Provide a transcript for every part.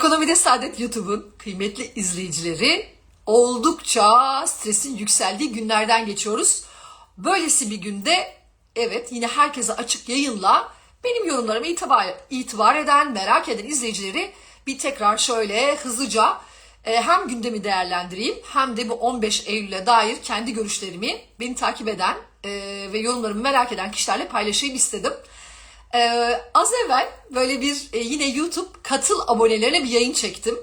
Ekonomide Saadet YouTube'un kıymetli izleyicileri oldukça stresin yükseldiği günlerden geçiyoruz. Böylesi bir günde evet yine herkese açık yayınla benim yorumlarıma itibar, itibar eden, merak eden izleyicileri bir tekrar şöyle hızlıca e, hem gündemi değerlendireyim hem de bu 15 Eylül'e dair kendi görüşlerimi beni takip eden e, ve yorumlarımı merak eden kişilerle paylaşayım istedim. Ee, az evvel böyle bir e, yine YouTube katıl abonelerine bir yayın çektim.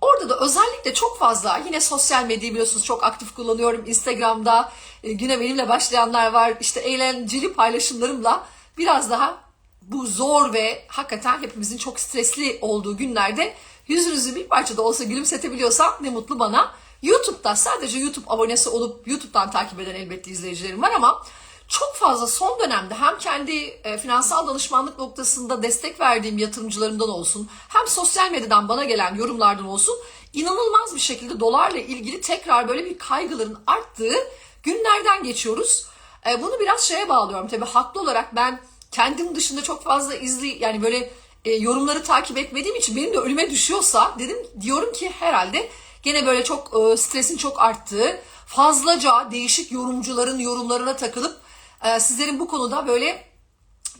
Orada da özellikle çok fazla yine sosyal medyayı biliyorsunuz çok aktif kullanıyorum. Instagram'da e, güne benimle başlayanlar var. İşte eğlenceli paylaşımlarımla biraz daha bu zor ve hakikaten hepimizin çok stresli olduğu günlerde yüzünüzü bir parça da olsa gülümsetebiliyorsam ne mutlu bana. YouTube'da sadece YouTube abonesi olup YouTube'dan takip eden elbette izleyicilerim var ama çok fazla son dönemde hem kendi e, finansal danışmanlık noktasında destek verdiğim yatırımcılarımdan olsun hem sosyal medyadan bana gelen yorumlardan olsun inanılmaz bir şekilde dolarla ilgili tekrar böyle bir kaygıların arttığı günlerden geçiyoruz. E, bunu biraz şeye bağlıyorum tabii haklı olarak ben kendim dışında çok fazla izli yani böyle e, yorumları takip etmediğim için benim de önüme düşüyorsa dedim diyorum ki herhalde gene böyle çok e, stresin çok arttığı fazlaca değişik yorumcuların yorumlarına takılıp e, sizlerin bu konuda böyle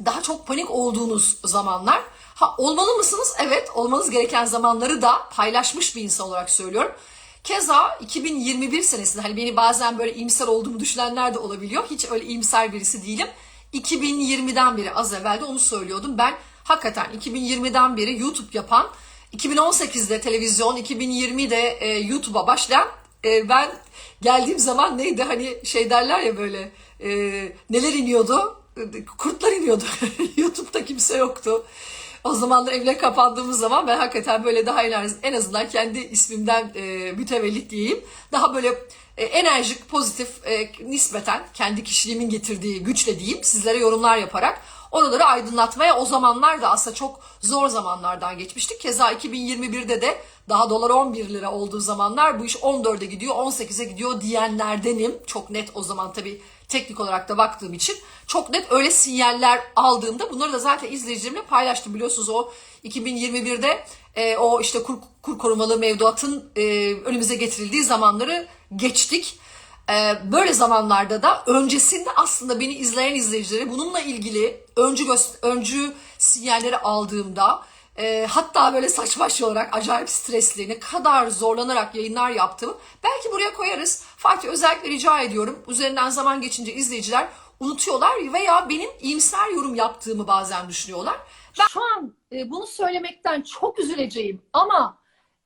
daha çok panik olduğunuz zamanlar. Ha olmalı mısınız? Evet, olmanız gereken zamanları da paylaşmış bir insan olarak söylüyorum. Keza 2021 senesinde hani beni bazen böyle iyimser olduğumu düşünenler de olabiliyor. Hiç öyle iyimser birisi değilim. 2020'den beri az evvel de onu söylüyordum. Ben hakikaten 2020'den beri YouTube yapan, 2018'de televizyon, 2020'de e, YouTube'a başlayan e, ben geldiğim zaman neydi hani şey derler ya böyle e, neler iniyordu? Kurtlar iniyordu. YouTube'da kimse yoktu. O zamanlar evle kapandığımız zaman ben hakikaten böyle daha en azından kendi ismimden e, mütevellit diyeyim. Daha böyle e, enerjik, pozitif, e, nispeten kendi kişiliğimin getirdiği güçle diyeyim sizlere yorumlar yaparak oraları aydınlatmaya o zamanlar da aslında çok zor zamanlardan geçmiştik. Keza 2021'de de daha dolar 11 lira olduğu zamanlar bu iş 14'e gidiyor 18'e gidiyor diyenlerdenim. Çok net o zaman tabii teknik olarak da baktığım için çok net öyle sinyaller aldığımda bunları da zaten izleyicilerimle paylaştım. Biliyorsunuz o 2021'de e, o işte kur, kur korumalı mevduatın e, önümüze getirildiği zamanları geçtik. E, böyle zamanlarda da öncesinde aslında beni izleyen izleyicileri bununla ilgili öncü, öncü sinyalleri aldığımda e, hatta böyle saçma şey olarak acayip stresli, ne kadar zorlanarak yayınlar yaptım. Belki buraya koyarız. Fatih özellikle rica ediyorum. Üzerinden zaman geçince izleyiciler unutuyorlar veya benim iyimser yorum yaptığımı bazen düşünüyorlar. Ben şu an e, bunu söylemekten çok üzüleceğim ama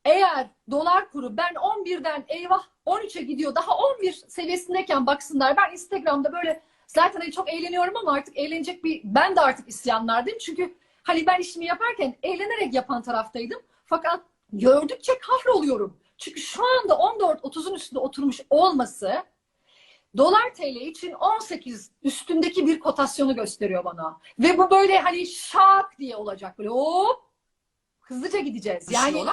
eğer dolar kuru ben 11'den eyvah 13'e gidiyor daha 11 seviyesindeyken baksınlar ben Instagram'da böyle zaten hani çok eğleniyorum ama artık eğlenecek bir ben de artık isyanlardayım çünkü Hani ben işimi yaparken eğlenerek yapan taraftaydım. Fakat gördükçe kahroluyorum. Çünkü şu anda 14-30'un üstünde oturmuş olması dolar TL için 18 üstündeki bir kotasyonu gösteriyor bana. Ve bu böyle hani şak diye olacak. Böyle hop hızlıca gideceğiz. Yani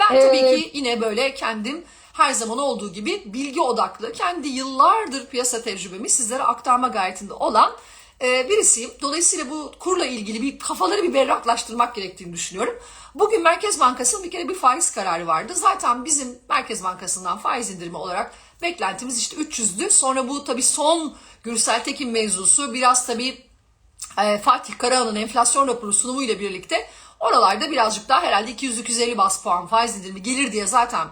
ben tabii e, ki yine böyle kendim her zaman olduğu gibi bilgi odaklı, kendi yıllardır piyasa tecrübemi sizlere aktarma gayretinde olan birisiyim. Dolayısıyla bu kurla ilgili bir kafaları bir berraklaştırmak gerektiğini düşünüyorum. Bugün Merkez Bankası'nın bir kere bir faiz kararı vardı. Zaten bizim Merkez Bankası'ndan faiz indirimi olarak beklentimiz işte 300'dü. Sonra bu tabii son Gürsel Tekin mevzusu biraz tabii Fatih Karahan'ın enflasyon raporu sunumuyla birlikte oralarda birazcık daha herhalde 200-250 bas puan faiz indirimi gelir diye zaten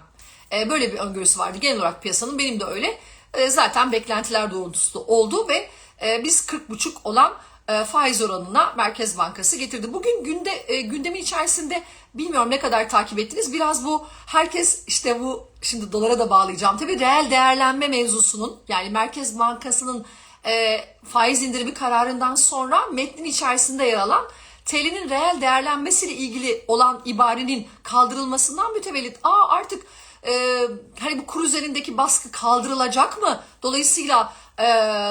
e, böyle bir öngörüsü vardı. Genel olarak piyasanın benim de öyle. E, zaten beklentiler doğrultusunda oldu ve e, biz 40,5 olan e, faiz oranına Merkez Bankası getirdi. Bugün günde e, gündemin içerisinde bilmiyorum ne kadar takip ettiniz. Biraz bu herkes işte bu şimdi dolara da bağlayacağım. Tabii reel değerlenme mevzusunun yani Merkez Bankası'nın e, faiz indirimi kararından sonra metnin içerisinde yer alan TL'nin reel değerlenmesiyle ilgili olan ibarenin kaldırılmasından mütevellit. Aa artık e, hani bu kur üzerindeki baskı kaldırılacak mı? Dolayısıyla e,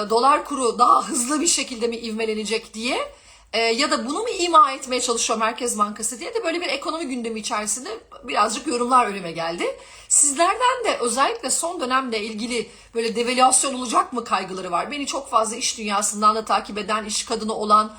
dolar kuru daha hızlı bir şekilde mi ivmelenecek diye e, ya da bunu mu ima etmeye çalışıyor Merkez Bankası diye de böyle bir ekonomi gündemi içerisinde birazcık yorumlar önüme geldi. Sizlerden de özellikle son dönemle ilgili böyle devalüasyon olacak mı kaygıları var. Beni çok fazla iş dünyasından da takip eden, iş kadını olan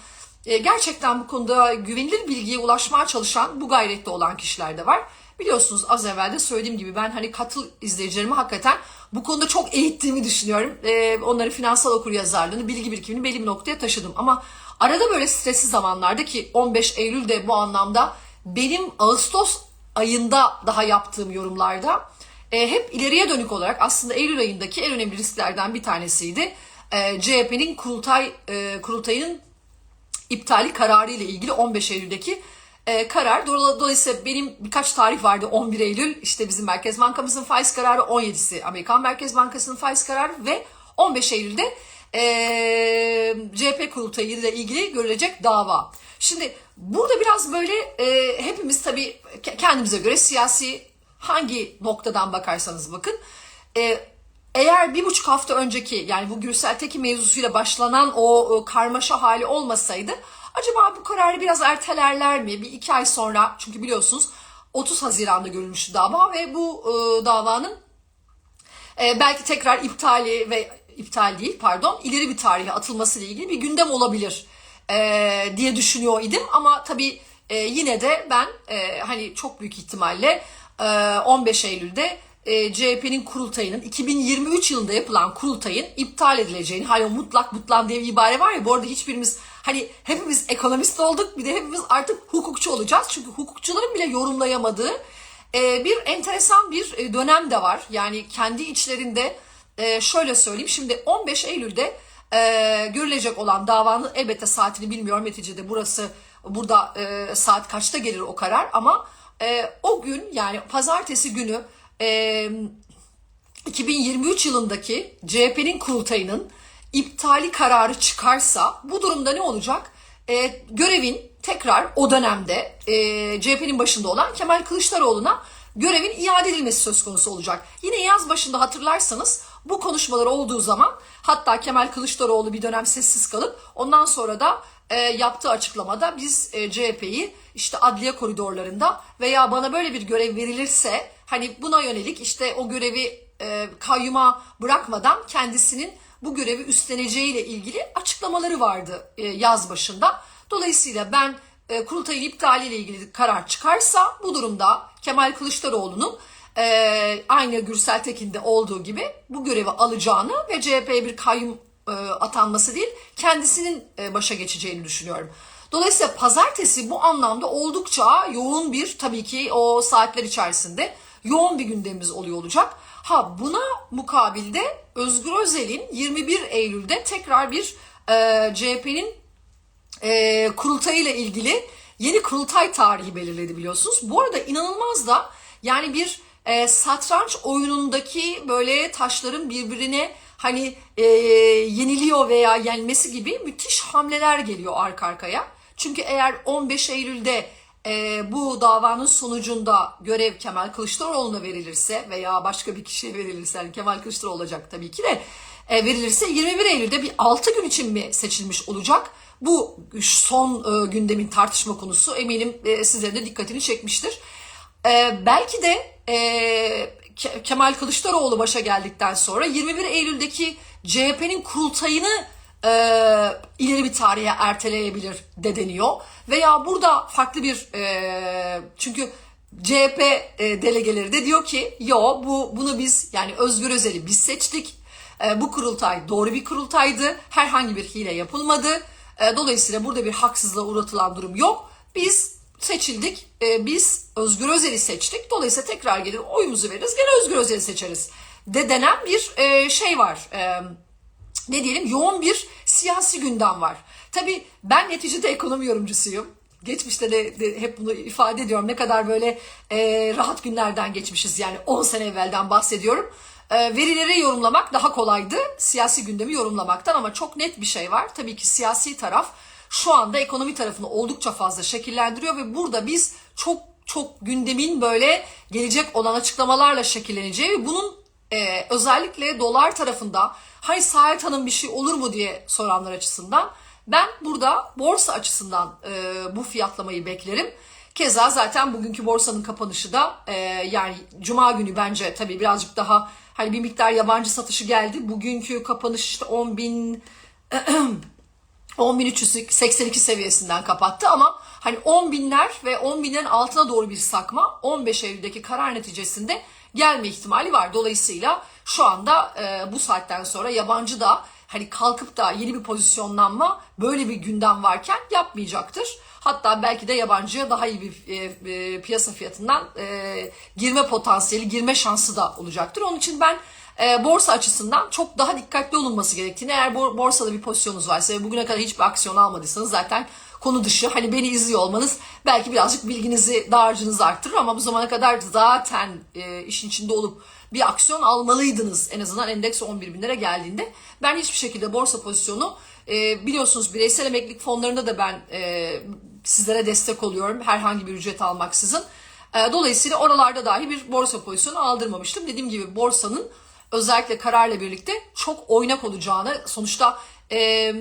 e, gerçekten bu konuda güvenilir bilgiye ulaşmaya çalışan bu gayrette olan kişiler de var. Biliyorsunuz az evvel de söylediğim gibi ben hani katıl izleyicilerimi hakikaten bu konuda çok eğittiğimi düşünüyorum. E, onları finansal okur yazarlığını, bilgi birikimini belli bir noktaya taşıdım. Ama arada böyle stresli zamanlarda ki 15 Eylül'de bu anlamda benim Ağustos ayında daha yaptığım yorumlarda e, hep ileriye dönük olarak aslında Eylül ayındaki en önemli risklerden bir tanesiydi. E, CHP'nin kurultay e, kurultayının iptali kararı ile ilgili 15 Eylül'deki e, karar. Dolayısıyla benim birkaç tarih vardı 11 Eylül işte bizim Merkez Bankamızın faiz kararı 17'si Amerikan Merkez Bankası'nın faiz kararı ve 15 Eylül'de e, CHP kurultayı ile ilgili görülecek dava. Şimdi burada biraz böyle e, hepimiz tabii kendimize göre siyasi hangi noktadan bakarsanız bakın e, eğer bir buçuk hafta önceki yani bu Gürsel Tekin mevzusuyla başlanan o, karmaşa hali olmasaydı acaba bu kararı biraz ertelerler mi? Bir iki ay sonra çünkü biliyorsunuz 30 Haziran'da görülmüştü dava ve bu e, davanın e, belki tekrar iptali ve iptal değil pardon ileri bir tarihe atılması ile ilgili bir gündem olabilir e, diye düşünüyor idim ama tabii e, yine de ben e, hani çok büyük ihtimalle e, 15 Eylül'de e, CHP'nin kurultayının 2023 yılında yapılan kurultayın iptal edileceğini hani o mutlak mutlan diye bir ibare var ya bu arada hiçbirimiz hani hepimiz ekonomist olduk bir de hepimiz artık hukukçu olacağız. Çünkü hukukçuların bile yorumlayamadığı e, bir enteresan bir e, dönem de var. Yani kendi içlerinde e, şöyle söyleyeyim şimdi 15 Eylül'de e, görülecek olan davanın elbette saatini bilmiyorum neticede burası burada e, saat kaçta gelir o karar ama e, o gün yani pazartesi günü e, 2023 yılındaki CHP'nin kurultayının iptali kararı çıkarsa bu durumda ne olacak? E, görevin tekrar o dönemde e, CHP'nin başında olan Kemal Kılıçdaroğlu'na görevin iade edilmesi söz konusu olacak. Yine yaz başında hatırlarsanız bu konuşmalar olduğu zaman hatta Kemal Kılıçdaroğlu bir dönem sessiz kalıp ondan sonra da e, yaptığı açıklamada biz e, CHP'yi işte adliye koridorlarında veya bana böyle bir görev verilirse hani buna yönelik işte o görevi e, kayyuma bırakmadan kendisinin bu görevi üstleneceğiyle ilgili açıklamaları vardı e, yaz başında. Dolayısıyla ben e, kurultayın iptaliyle ilgili karar çıkarsa bu durumda Kemal Kılıçdaroğlu'nun e, aynı Gürsel Tekin'de olduğu gibi bu görevi alacağını ve CHP'ye bir kayyum e, atanması değil kendisinin e, başa geçeceğini düşünüyorum. Dolayısıyla pazartesi bu anlamda oldukça yoğun bir tabii ki o saatler içerisinde yoğun bir gündemimiz oluyor olacak. Ha buna mukabilde Özgür Özel'in 21 Eylül'de tekrar bir e, CHP'nin e, kurultayıyla ilgili yeni kurultay tarihi belirledi biliyorsunuz. Bu arada inanılmaz da yani bir e, satranç oyunundaki böyle taşların birbirine hani e, yeniliyor veya yenmesi gibi müthiş hamleler geliyor arka arkaya. Çünkü eğer 15 Eylül'de e, bu davanın sonucunda görev Kemal Kılıçdaroğlu'na verilirse veya başka bir kişiye verilirse yani Kemal Kılıçdaroğlu olacak tabii ki de e, verilirse 21 Eylül'de bir 6 gün için mi seçilmiş olacak? Bu son e, gündemin tartışma konusu eminim e, sizlerin de dikkatini çekmiştir. E, belki de e, Kemal Kılıçdaroğlu başa geldikten sonra 21 Eylül'deki CHP'nin kurultayını e, ileri bir tarihe erteleyebilir de deniyor. Veya burada farklı bir e, çünkü CHP e, delegeleri de diyor ki yo bu bunu biz yani Özgür Özel'i biz seçtik. E, bu kurultay doğru bir kurultaydı. Herhangi bir hile yapılmadı. E, dolayısıyla burada bir haksızlığa uğratılan durum yok. Biz seçildik. E, biz Özgür Özel'i seçtik. Dolayısıyla tekrar gelir oyumuzu veririz. Gene Özgür Özel'i seçeriz. De denen bir e, şey var. E, ne diyelim yoğun bir siyasi gündem var. Tabii ben neticede ekonomi yorumcusuyum. Geçmişte de, de hep bunu ifade ediyorum. Ne kadar böyle e, rahat günlerden geçmişiz yani 10 sene evvelden bahsediyorum. E, verileri yorumlamak daha kolaydı siyasi gündemi yorumlamaktan ama çok net bir şey var. Tabii ki siyasi taraf şu anda ekonomi tarafını oldukça fazla şekillendiriyor ve burada biz çok çok gündemin böyle gelecek olan açıklamalarla şekilleneceği ve bunun e, özellikle dolar tarafında hani Sait Hanım bir şey olur mu diye soranlar açısından ben burada borsa açısından e, bu fiyatlamayı beklerim. Keza zaten bugünkü borsanın kapanışı da e, yani cuma günü bence tabii birazcık daha hani bir miktar yabancı satışı geldi. Bugünkü kapanış işte 10 bin 10.382 seviyesinden kapattı ama hani 10 binler ve 10 binlerin altına doğru bir sakma 15 Eylül'deki karar neticesinde gelme ihtimali var. Dolayısıyla şu anda e, bu saatten sonra yabancı da hani kalkıp da yeni bir pozisyonlanma böyle bir gündem varken yapmayacaktır. Hatta belki de yabancıya daha iyi bir e, e, piyasa fiyatından e, girme potansiyeli, girme şansı da olacaktır. Onun için ben e, borsa açısından çok daha dikkatli olunması gerektiğini eğer bor- borsada bir pozisyonunuz varsa ve bugüne kadar hiçbir aksiyon almadıysanız zaten konu dışı hani beni izliyor olmanız belki birazcık bilginizi dağarcığınızı arttırır ama bu zamana kadar zaten e, işin içinde olup bir aksiyon almalıydınız en azından endeks 11 binlere geldiğinde. Ben hiçbir şekilde borsa pozisyonu e, biliyorsunuz bireysel emeklilik fonlarında da ben e, sizlere destek oluyorum herhangi bir ücret almaksızın. E, dolayısıyla oralarda dahi bir borsa pozisyonu aldırmamıştım. Dediğim gibi borsanın özellikle kararla birlikte çok oynak olacağını sonuçta e,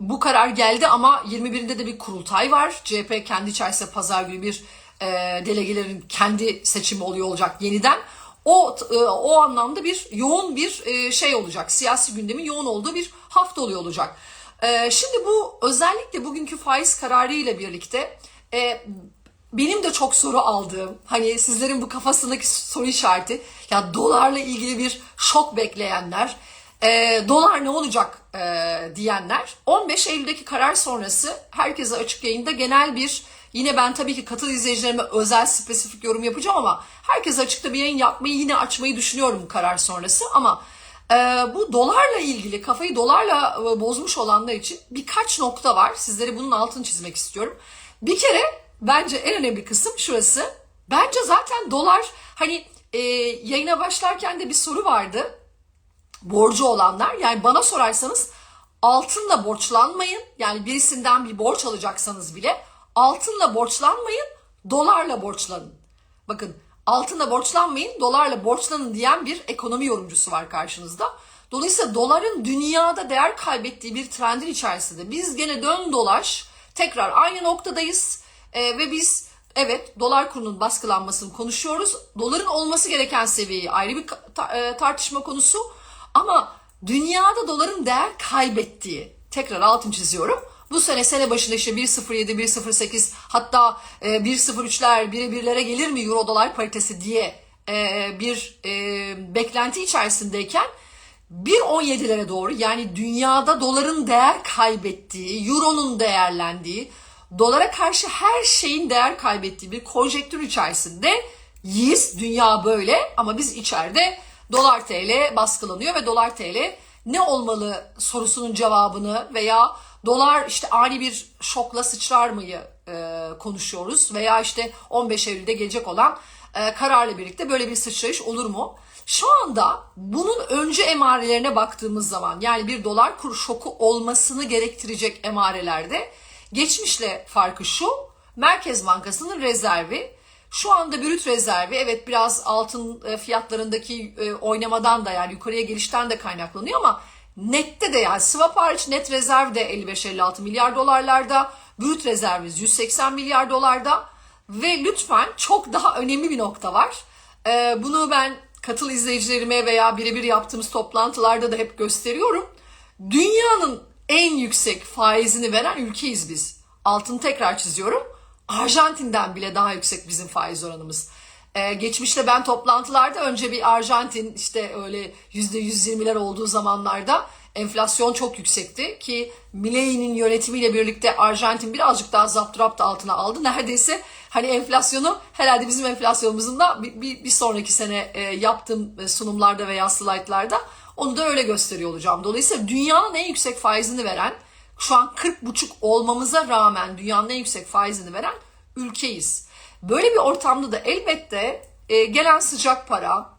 bu karar geldi ama 21'inde de bir kurultay var. CHP kendi içerisinde pazar günü bir e, delegelerin kendi seçimi oluyor olacak yeniden. O e, o anlamda bir yoğun bir e, şey olacak. Siyasi gündemin yoğun olduğu bir hafta oluyor olacak. E, şimdi bu özellikle bugünkü faiz kararı ile birlikte benim de çok soru aldığım hani sizlerin bu kafasındaki soru işareti ya dolarla ilgili bir şok bekleyenler dolar ne olacak diyenler 15 Eylül'deki karar sonrası herkese açık yayında genel bir yine ben tabii ki katıl izleyicilerime özel spesifik yorum yapacağım ama herkese açıkta bir yayın yapmayı yine açmayı düşünüyorum karar sonrası ama e, bu dolarla ilgili kafayı dolarla e, bozmuş olanlar için birkaç nokta var sizlere bunun altını çizmek istiyorum bir kere bence en önemli kısım şurası. Bence zaten dolar hani e, yayına başlarken de bir soru vardı. Borcu olanlar yani bana sorarsanız altınla borçlanmayın. Yani birisinden bir borç alacaksanız bile altınla borçlanmayın, dolarla borçlanın. Bakın altınla borçlanmayın, dolarla borçlanın diyen bir ekonomi yorumcusu var karşınızda. Dolayısıyla doların dünyada değer kaybettiği bir trendin içerisinde biz gene dön dolaş tekrar aynı noktadayız Ee, ve biz evet dolar kurunun baskılanmasını konuşuyoruz. Doların olması gereken seviyeyi ayrı bir e, tartışma konusu ama dünyada doların değer kaybettiği tekrar altın çiziyorum. Bu sene sene başında işte 1.07, 1.08 hatta e, 1.03'ler, 1'e 1'lere gelir mi euro dolar paritesi diye e, bir e, beklenti içerisindeyken 1.17'lere doğru yani dünyada doların değer kaybettiği, euronun değerlendiği, dolara karşı her şeyin değer kaybettiği bir konjektür içerisinde yiyiz. Dünya böyle ama biz içeride dolar TL baskılanıyor ve dolar TL ne olmalı sorusunun cevabını veya dolar işte ani bir şokla sıçrar mıyı e, konuşuyoruz veya işte 15 Eylül'de gelecek olan e, kararla birlikte böyle bir sıçrayış olur mu? Şu anda bunun önce emarelerine baktığımız zaman yani bir dolar kur şoku olmasını gerektirecek emarelerde geçmişle farkı şu. Merkez Bankası'nın rezervi şu anda brüt rezervi evet biraz altın e, fiyatlarındaki e, oynamadan da yani yukarıya gelişten de kaynaklanıyor ama nette de yani swap hariç net rezerv de 55-56 milyar dolarlarda, brüt rezervimiz 180 milyar dolarda ve lütfen çok daha önemli bir nokta var. E, bunu ben katıl izleyicilerime veya birebir yaptığımız toplantılarda da hep gösteriyorum. Dünyanın en yüksek faizini veren ülkeyiz biz. Altını tekrar çiziyorum. Arjantin'den bile daha yüksek bizim faiz oranımız. Ee, geçmişte ben toplantılarda önce bir Arjantin işte öyle %120'ler olduğu zamanlarda enflasyon çok yüksekti ki Milei'nin yönetimiyle birlikte Arjantin birazcık daha zapturapt altına aldı. Neredeyse hani enflasyonu herhalde bizim enflasyonumuzun da bir, bir, bir sonraki sene e, yaptığım sunumlarda veya slaytlarda onu da öyle gösteriyor olacağım. Dolayısıyla dünyanın en yüksek faizini veren şu an 40,5 olmamıza rağmen dünyanın en yüksek faizini veren ülkeyiz. Böyle bir ortamda da elbette e, gelen sıcak para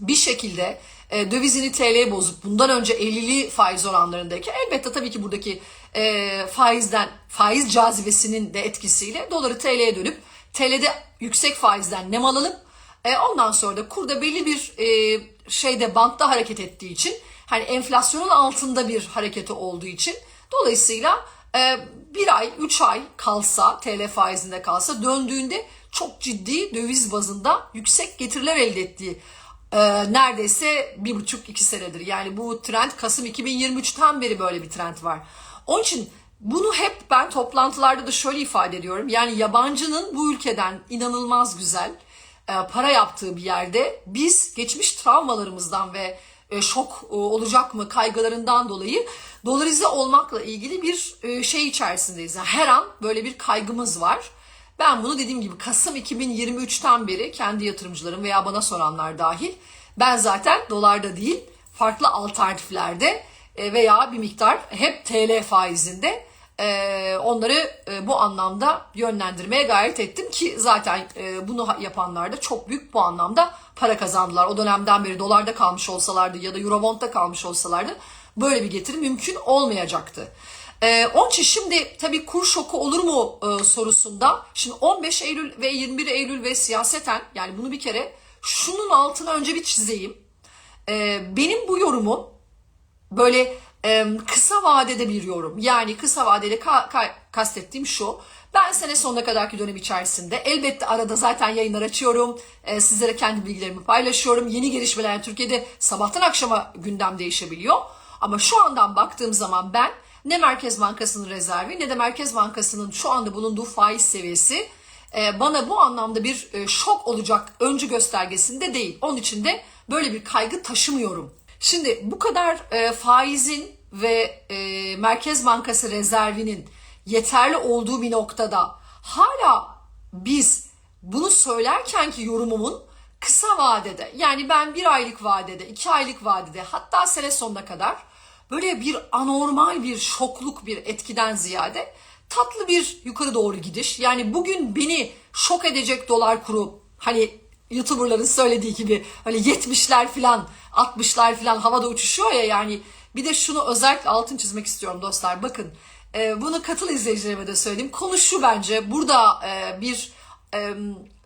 bir şekilde e, dövizini TL'ye bozup bundan önce 50'li faiz oranlarındayken elbette tabii ki buradaki e, faizden faiz cazibesinin de etkisiyle doları TL'ye dönüp TL'de yüksek faizden nem alalım. E, ondan sonra da kurda belli bir e, şeyde bantta hareket ettiği için hani enflasyonun altında bir hareketi olduğu için dolayısıyla e, bir ay, üç ay kalsa, TL faizinde kalsa döndüğünde çok ciddi döviz bazında yüksek getiriler elde ettiği e, neredeyse bir buçuk iki senedir. Yani bu trend Kasım 2023'ten beri böyle bir trend var. Onun için Bunu hep ben toplantılarda da şöyle ifade ediyorum. Yani yabancının bu ülkeden inanılmaz güzel e, para yaptığı bir yerde biz geçmiş travmalarımızdan ve e, şok olacak mı kaygılarından dolayı dolarize olmakla ilgili bir e, şey içerisindeyiz. Yani her an böyle bir kaygımız var. Ben bunu dediğim gibi Kasım 2023'ten beri kendi yatırımcılarım veya bana soranlar dahil ben zaten dolarda değil farklı alternatiflerde e, veya bir miktar hep TL faizinde e, onları bu anlamda yönlendirmeye gayret ettim ki zaten bunu yapanlar da çok büyük bu anlamda para kazandılar. O dönemden beri dolarda kalmış olsalardı ya da eurobondda kalmış olsalardı böyle bir getiri mümkün olmayacaktı. Ee, onun için şimdi tabii kur şoku olur mu e, sorusunda şimdi 15 Eylül ve 21 Eylül ve siyaseten yani bunu bir kere şunun altına önce bir çizeyim. Ee, benim bu yorumum böyle e, kısa vadede bir yorum. Yani kısa vadeli ka- ka- kastettiğim şu. Ben sene sonuna kadarki dönem içerisinde elbette arada zaten yayınlar açıyorum. E, sizlere kendi bilgilerimi paylaşıyorum. Yeni gelişmeler Türkiye'de sabahtan akşama gündem değişebiliyor. Ama şu andan baktığım zaman ben ne Merkez Bankası'nın rezervi ne de Merkez Bankası'nın şu anda bulunduğu faiz seviyesi e, bana bu anlamda bir e, şok olacak öncü göstergesinde değil. Onun için de böyle bir kaygı taşımıyorum. Şimdi bu kadar e, faizin ve Merkez Bankası rezervinin yeterli olduğu bir noktada hala biz bunu söylerken ki yorumumun kısa vadede yani ben bir aylık vadede, iki aylık vadede hatta sene sonuna kadar böyle bir anormal bir şokluk bir etkiden ziyade tatlı bir yukarı doğru gidiş. Yani bugün beni şok edecek dolar kuru hani YouTuber'ların söylediği gibi hani 70'ler falan 60'lar falan havada uçuşuyor ya yani. Bir de şunu özellikle altın çizmek istiyorum dostlar bakın. E, bunu katıl izleyicilerime de söyleyeyim. Konu şu bence. Burada e, bir e,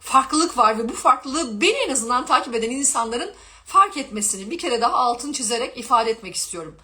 farklılık var ve bu farklılığı beni en azından takip eden insanların fark etmesini bir kere daha altın çizerek ifade etmek istiyorum.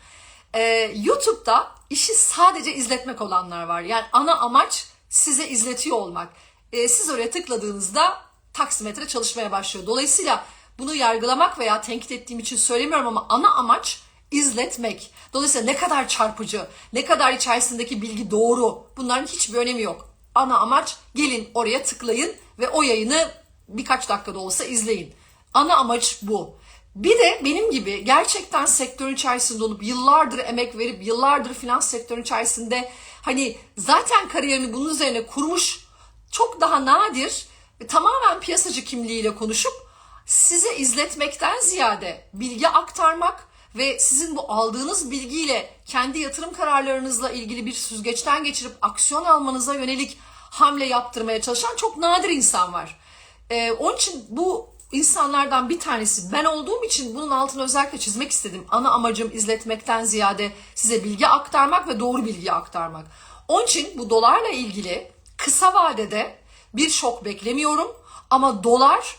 Ee, YouTube'da işi sadece izletmek olanlar var. Yani ana amaç size izletiyor olmak. Ee, siz oraya tıkladığınızda taksimetre çalışmaya başlıyor. Dolayısıyla bunu yargılamak veya tenkit ettiğim için söylemiyorum ama ana amaç izletmek. Dolayısıyla ne kadar çarpıcı, ne kadar içerisindeki bilgi doğru bunların hiçbir önemi yok. Ana amaç gelin oraya tıklayın ve o yayını birkaç dakikada olsa izleyin. Ana amaç bu. Bir de benim gibi gerçekten sektörün içerisinde olup yıllardır emek verip yıllardır finans sektörün içerisinde hani zaten kariyerini bunun üzerine kurmuş çok daha nadir ve tamamen piyasacı kimliğiyle konuşup size izletmekten ziyade bilgi aktarmak ve sizin bu aldığınız bilgiyle kendi yatırım kararlarınızla ilgili bir süzgeçten geçirip aksiyon almanıza yönelik hamle yaptırmaya çalışan çok nadir insan var. Ee, onun için bu insanlardan bir tanesi ben olduğum için bunun altını özellikle çizmek istedim. Ana amacım izletmekten ziyade size bilgi aktarmak ve doğru bilgi aktarmak. Onun için bu dolarla ilgili kısa vadede bir şok beklemiyorum ama dolar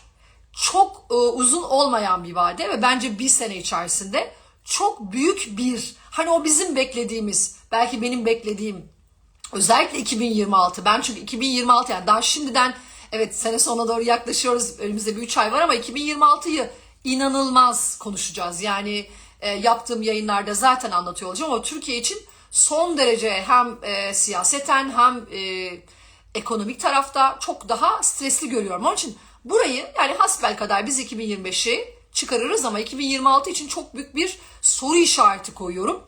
çok e, uzun olmayan bir vade ve bence bir sene içerisinde çok büyük bir hani o bizim beklediğimiz belki benim beklediğim özellikle 2026 ben çünkü 2026 yani daha şimdiden Evet sene sonuna doğru yaklaşıyoruz. Önümüzde bir 3 ay var ama 2026'yı inanılmaz konuşacağız. Yani e, yaptığım yayınlarda zaten anlatıyor olacağım ama Türkiye için son derece hem e, siyaseten hem e, ekonomik tarafta çok daha stresli görüyorum. Onun için burayı yani hasbel kadar biz 2025'i çıkarırız ama 2026 için çok büyük bir soru işareti koyuyorum.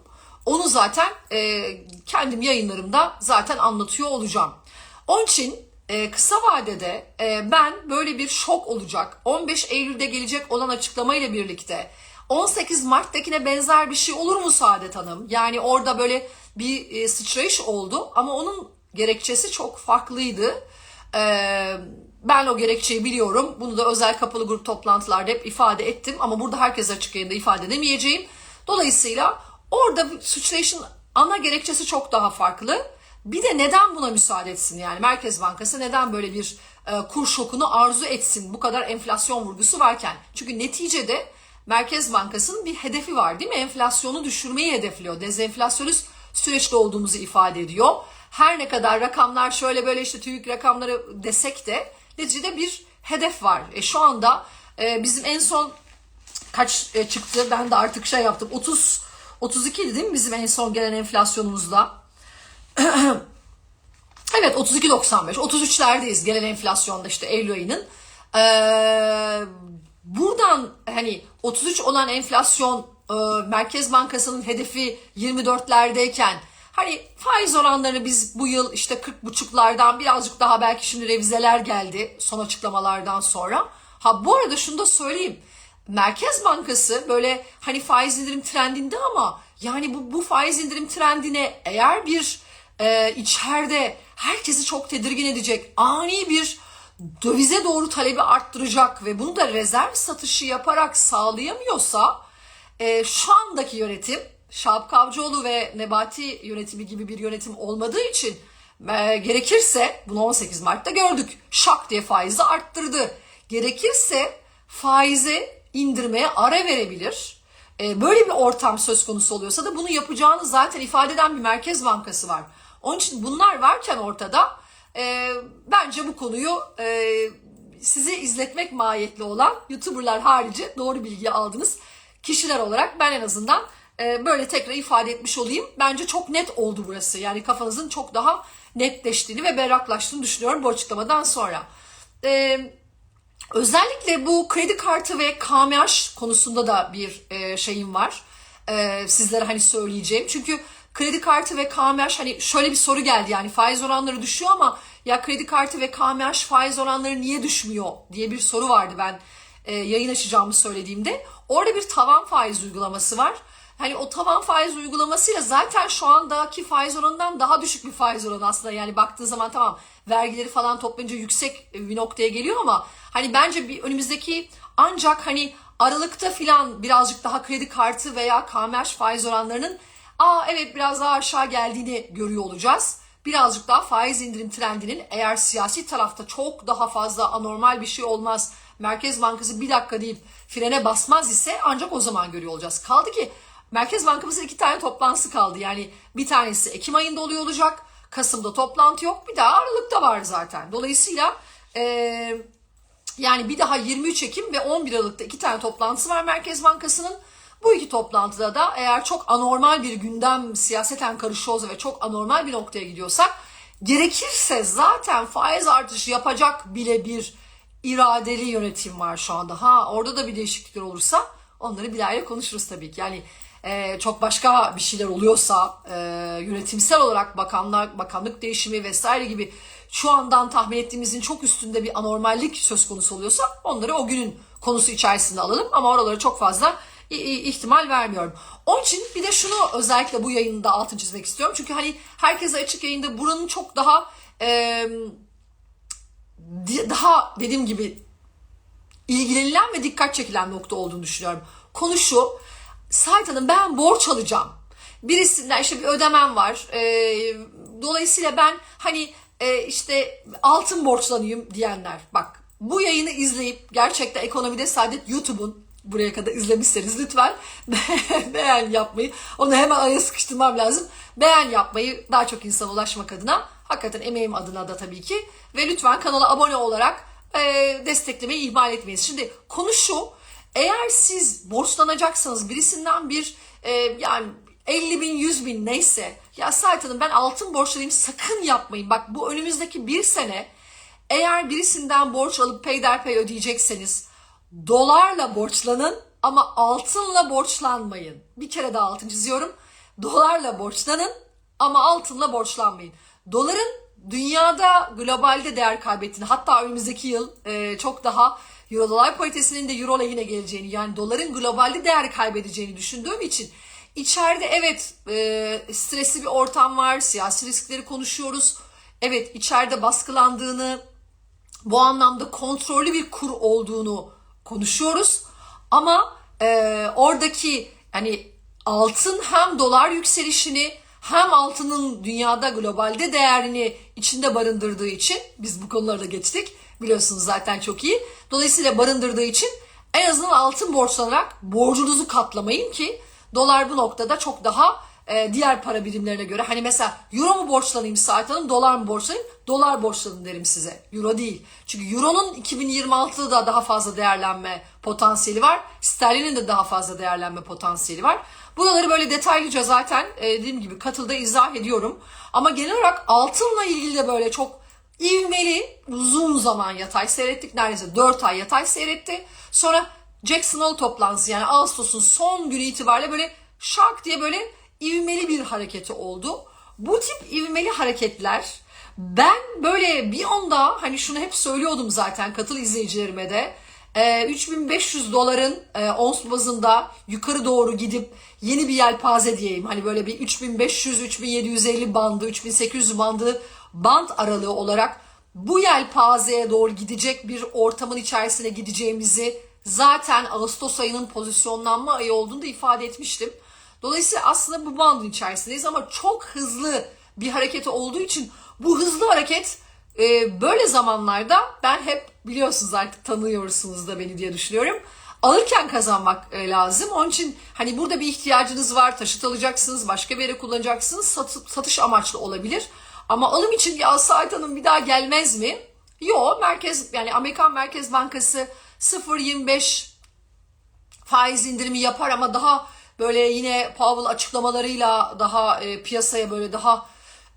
Onu zaten e, kendim yayınlarımda zaten anlatıyor olacağım. Onun için e, kısa vadede e, ben böyle bir şok olacak. 15 Eylül'de gelecek olan açıklama ile birlikte 18 Mart'takine benzer bir şey olur mu Saadet Hanım? Yani orada böyle bir e, sıçrayış oldu ama onun gerekçesi çok farklıydı. E, ben o gerekçeyi biliyorum. Bunu da özel kapalı grup toplantılarda hep ifade ettim ama burada herkes açık yayında ifade edemeyeceğim. Dolayısıyla orada sıçrayışın ana gerekçesi çok daha farklı. Bir de neden buna müsaade etsin yani Merkez Bankası neden böyle bir e, kur şokunu arzu etsin bu kadar enflasyon vurgusu varken? Çünkü neticede Merkez Bankası'nın bir hedefi var değil mi? Enflasyonu düşürmeyi hedefliyor. Dezenflasyonist süreçte olduğumuzu ifade ediyor. Her ne kadar rakamlar şöyle böyle işte TÜİK rakamları desek de neticede bir hedef var. E, şu anda e, bizim en son kaç e, çıktı ben de artık şey yaptım 30 32 değil mi bizim en son gelen enflasyonumuzda? Evet 32.95 33'lerdeyiz gelen enflasyonda işte Eylül ayının. Ee, buradan hani 33 olan enflasyon e, Merkez Bankası'nın hedefi 24'lerdeyken hani faiz oranlarını biz bu yıl işte 40.5'lardan birazcık daha belki şimdi revizeler geldi son açıklamalardan sonra. Ha bu arada şunu da söyleyeyim. Merkez Bankası böyle hani faiz indirim trendinde ama yani bu, bu faiz indirim trendine eğer bir e, içeride herkesi çok tedirgin edecek ani bir dövize doğru talebi arttıracak ve bunu da rezerv satışı yaparak sağlayamıyorsa e, şu andaki yönetim Şahap Kavcıoğlu ve Nebati yönetimi gibi bir yönetim olmadığı için e, gerekirse bunu 18 Mart'ta gördük. Şak diye faizi arttırdı. Gerekirse faizi indirmeye ara verebilir. E, böyle bir ortam söz konusu oluyorsa da bunu yapacağını zaten ifade eden bir Merkez Bankası var. Onun için bunlar varken ortada e, bence bu konuyu e, sizi izletmek mahiyetli olan YouTuber'lar harici doğru bilgi aldınız kişiler olarak ben en azından böyle tekrar ifade etmiş olayım. Bence çok net oldu burası. Yani kafanızın çok daha netleştiğini ve berraklaştığını düşünüyorum bu açıklamadan sonra. Eee Özellikle bu kredi kartı ve KMH konusunda da bir e, şeyim var. E, sizlere hani söyleyeceğim. Çünkü kredi kartı ve KMH hani şöyle bir soru geldi yani faiz oranları düşüyor ama ya kredi kartı ve KMH faiz oranları niye düşmüyor diye bir soru vardı ben e, yayın açacağımı söylediğimde. Orada bir tavan faiz uygulaması var. Hani o tavan faiz uygulamasıyla zaten şu andaki faiz oranından daha düşük bir faiz oranı aslında. Yani baktığın zaman tamam vergileri falan toplayınca yüksek bir noktaya geliyor ama hani bence bir önümüzdeki ancak hani Aralıkta filan birazcık daha kredi kartı veya KMH faiz oranlarının aa evet biraz daha aşağı geldiğini görüyor olacağız. Birazcık daha faiz indirim trendinin eğer siyasi tarafta çok daha fazla anormal bir şey olmaz. Merkez Bankası bir dakika deyip frene basmaz ise ancak o zaman görüyor olacağız. Kaldı ki Merkez Bankamızın iki tane toplantısı kaldı. Yani bir tanesi Ekim ayında oluyor olacak. Kasım'da toplantı yok. Bir daha Aralık'ta var zaten. Dolayısıyla e, yani bir daha 23 Ekim ve 11 Aralık'ta iki tane toplantısı var Merkez Bankası'nın. Bu iki toplantıda da eğer çok anormal bir gündem siyaseten karışıyorsa ve çok anormal bir noktaya gidiyorsak gerekirse zaten faiz artışı yapacak bile bir iradeli yönetim var şu anda. Ha orada da bir değişiklikler olursa onları bilahare konuşuruz tabii ki. Yani e, çok başka bir şeyler oluyorsa e, yönetimsel olarak bakanlar, bakanlık değişimi vesaire gibi şu andan tahmin ettiğimizin çok üstünde bir anormallik söz konusu oluyorsa onları o günün konusu içerisinde alalım ama oralara çok fazla ihtimal vermiyorum. Onun için bir de şunu özellikle bu yayında altın çizmek istiyorum. Çünkü hani herkese açık yayında buranın çok daha e, daha dediğim gibi ilgilenilen ve dikkat çekilen nokta olduğunu düşünüyorum. Konu şu. Sait ben borç alacağım. Birisinden işte bir ödemem var. E, dolayısıyla ben hani e, işte altın borçlanayım diyenler. Bak bu yayını izleyip gerçekten ekonomide saadet YouTube'un buraya kadar izlemişseniz lütfen beğen yapmayı. Onu hemen araya sıkıştırmam lazım. Beğen yapmayı daha çok insana ulaşmak adına. Hakikaten emeğim adına da tabii ki. Ve lütfen kanala abone olarak e, desteklemeyi ihmal etmeyin. Şimdi konu şu. Eğer siz borçlanacaksanız birisinden bir e, yani 50 bin 100 bin neyse ya Sait Hanım ben altın borçlanayım sakın yapmayın. Bak bu önümüzdeki bir sene eğer birisinden borç alıp peyderpey ödeyecekseniz dolarla borçlanın ama altınla borçlanmayın. Bir kere daha altın çiziyorum. Dolarla borçlanın ama altınla borçlanmayın. Doların dünyada globalde değer kaybettiğini hatta önümüzdeki yıl e, çok daha Euro dolar paritesinin de euro lehine geleceğini yani doların globalde değer kaybedeceğini düşündüğüm için içeride evet e, stresli bir ortam var, siyasi riskleri konuşuyoruz. Evet içeride baskılandığını, bu anlamda kontrollü bir kur olduğunu konuşuyoruz. Ama e, oradaki hani altın hem dolar yükselişini hem altının dünyada globalde değerini içinde barındırdığı için biz bu konularda geçtik biliyorsunuz zaten çok iyi. Dolayısıyla barındırdığı için en azından altın borçlanarak borcunuzu katlamayın ki dolar bu noktada çok daha e, diğer para birimlerine göre. Hani mesela euro mu borçlanayım Sait Hanım, dolar mı borçlanayım? Dolar borçlanın derim size. Euro değil. Çünkü euronun 2026'da da daha fazla değerlenme potansiyeli var. Sterlinin de daha fazla değerlenme potansiyeli var. Buraları böyle detaylıca zaten e, dediğim gibi katılda izah ediyorum. Ama genel olarak altınla ilgili de böyle çok ivmeli uzun zaman yatay seyrettik. Neredeyse 4 ay yatay seyretti. Sonra Jackson Hole toplantısı yani Ağustos'un son günü itibariyle böyle şak diye böyle ivmeli bir hareketi oldu. Bu tip ivmeli hareketler ben böyle bir anda hani şunu hep söylüyordum zaten katıl izleyicilerime de e, 3500 doların e, ons bazında yukarı doğru gidip yeni bir yelpaze diyeyim. Hani böyle bir 3500-3750 bandı, 3800 bandı band aralığı olarak bu yelpazeye doğru gidecek bir ortamın içerisine gideceğimizi zaten Ağustos ayının pozisyonlanma ayı olduğunu da ifade etmiştim. Dolayısıyla aslında bu bandın içerisindeyiz ama çok hızlı bir hareket olduğu için bu hızlı hareket e, böyle zamanlarda ben hep biliyorsunuz artık tanıyorsunuz da beni diye düşünüyorum. Alırken kazanmak e, lazım. Onun için hani burada bir ihtiyacınız var, taşıt alacaksınız, başka bir yere kullanacaksınız, satış, satış amaçlı olabilir. Ama alım için ya Sait Hanım bir daha gelmez mi? Yo, merkez yani Amerikan Merkez Bankası 0.25 faiz indirimi yapar ama daha böyle yine Powell açıklamalarıyla daha e, piyasaya böyle daha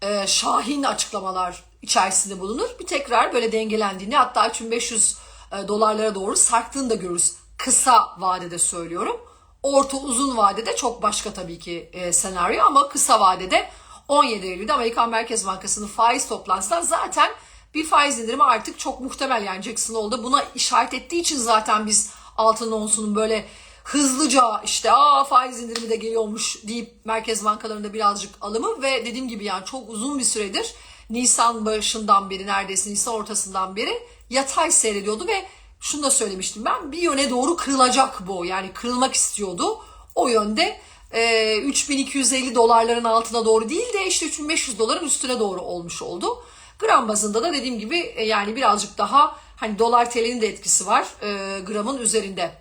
e, şahin açıklamalar içerisinde bulunur. Bir tekrar böyle dengelendiğini hatta 3500 e, dolarlara doğru sarktığını da görürüz. Kısa vadede söylüyorum. Orta uzun vadede çok başka tabii ki e, senaryo ama kısa vadede 17 Eylül'de Amerikan Merkez Bankası'nın faiz toplantısında zaten bir faiz indirimi artık çok muhtemel yani Jackson oldu. Buna işaret ettiği için zaten biz altın onsunun böyle hızlıca işte aa faiz indirimi de geliyormuş deyip merkez bankalarında birazcık alımı ve dediğim gibi yani çok uzun bir süredir Nisan başından beri neredeyse Nisan ortasından beri yatay seyrediyordu ve şunu da söylemiştim ben bir yöne doğru kırılacak bu yani kırılmak istiyordu o yönde e, 3250 dolarların altına doğru değil de işte 3500 doların üstüne doğru olmuş oldu. Gram bazında da dediğim gibi e, yani birazcık daha hani dolar TL'nin de etkisi var e, gramın üzerinde.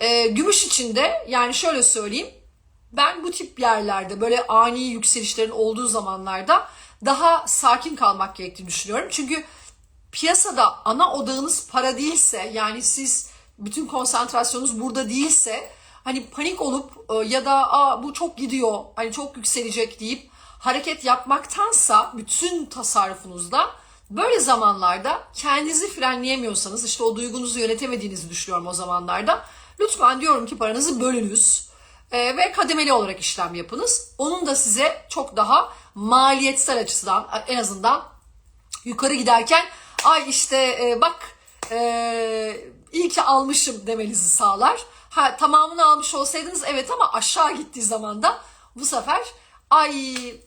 E, gümüş için de yani şöyle söyleyeyim ben bu tip yerlerde böyle ani yükselişlerin olduğu zamanlarda daha sakin kalmak gerektiğini düşünüyorum. Çünkü piyasada ana odağınız para değilse yani siz bütün konsantrasyonunuz burada değilse hani panik olup e, ya da Aa, bu çok gidiyor hani çok yükselecek deyip hareket yapmaktansa bütün tasarrufunuzda böyle zamanlarda kendinizi frenleyemiyorsanız işte o duygunuzu yönetemediğinizi düşünüyorum o zamanlarda. Lütfen diyorum ki paranızı bölünüz e, ve kademeli olarak işlem yapınız. Onun da size çok daha maliyetsel açıdan en azından yukarı giderken ay işte e, bak iyi ki almışım demenizi sağlar. Ha tamamını almış olsaydınız evet ama aşağı gittiği zaman da bu sefer ay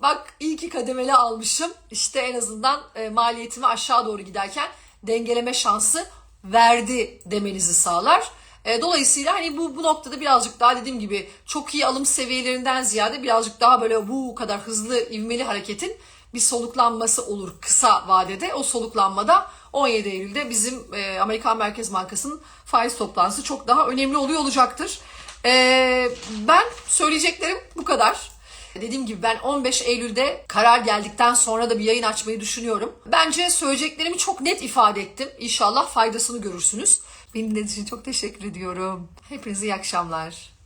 bak iyi ki kademeli almışım. İşte en azından e, maliyetimi aşağı doğru giderken dengeleme şansı verdi demenizi sağlar. E, dolayısıyla hani bu bu noktada birazcık daha dediğim gibi çok iyi alım seviyelerinden ziyade birazcık daha böyle bu kadar hızlı ivmeli hareketin bir soluklanması olur kısa vadede. O soluklanmada 17 Eylül'de bizim e, Amerikan Merkez Bankası'nın faiz toplantısı çok daha önemli oluyor olacaktır. E, ben söyleyeceklerim bu kadar. Dediğim gibi ben 15 Eylül'de karar geldikten sonra da bir yayın açmayı düşünüyorum. Bence söyleyeceklerimi çok net ifade ettim. İnşallah faydasını görürsünüz. Beni dinlediğiniz için çok teşekkür ediyorum. Hepinize iyi akşamlar.